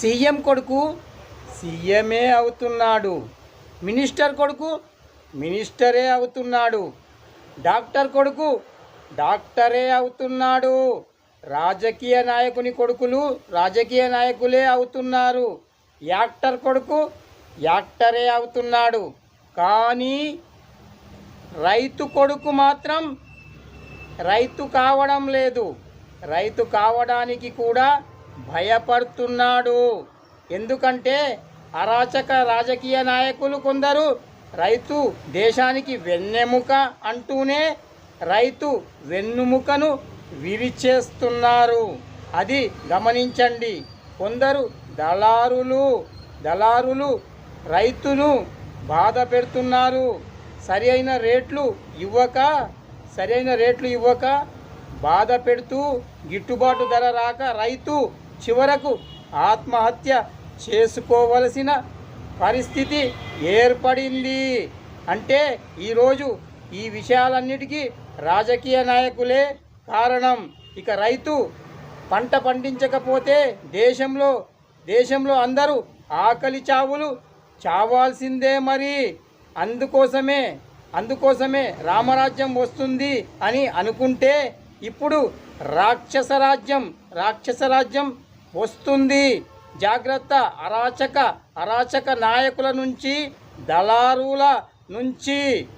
CM కొడుకు సీఎమే అవుతున్నాడు. Minister కొడుకు మినిస్టరే అవుతున్నాడు. డాక్టర్ కొడుకు డాక్టరే అవుతున్నాడు. రాజకీయ నాయకుని కొడుకులు రాజకీయ నాయకులే అవుతున్నారు. యాక్టర్ కొడుకు యాక్టరే అవుతున్నాడు. కానీ రైతు కొడుకు మాత్రం రైతు కావడం లేదు. రైతు కావడానికి కూడా భయపడుతున్నాడు. ఎందుకంటే అరాచక రాజకీయ నాయకులు కొందరు రైతు దేశానికి వెన్నెముక అంటూనే రైతు వెన్నుముకను విరిచేస్తున్నారు. అది గమనించండి. కొందరు దళారులు దళారులు రైతును బాధ పెడుతున్నారు. సరి అయిన రేట్లు ఇవ్వక సరైన రేట్లు ఇవ్వక బాధ పెడుతూ గిట్టుబాటు ధర రాక రైతు చివరకు ఆత్మహత్య చేసుకోవలసిన పరిస్థితి ఏర్పడింది. అంటే ఈరోజు ఈ విషయాలన్నిటికీ రాజకీయ నాయకులే కారణం. ఇక రైతు పంట పండించకపోతే దేశంలో దేశంలో అందరూ ఆకలి చావులు చావాల్సిందే మరి. అందుకోసమే అందుకోసమే రామరాజ్యం వస్తుంది అని అనుకుంటే ఇప్పుడు రాక్షస రాజ్యం రాక్షస రాజ్యం వస్తుంది. జాగ్రత్త. అరాచక అరాచక నాయకుల నుంచి దళారుల నుంచి.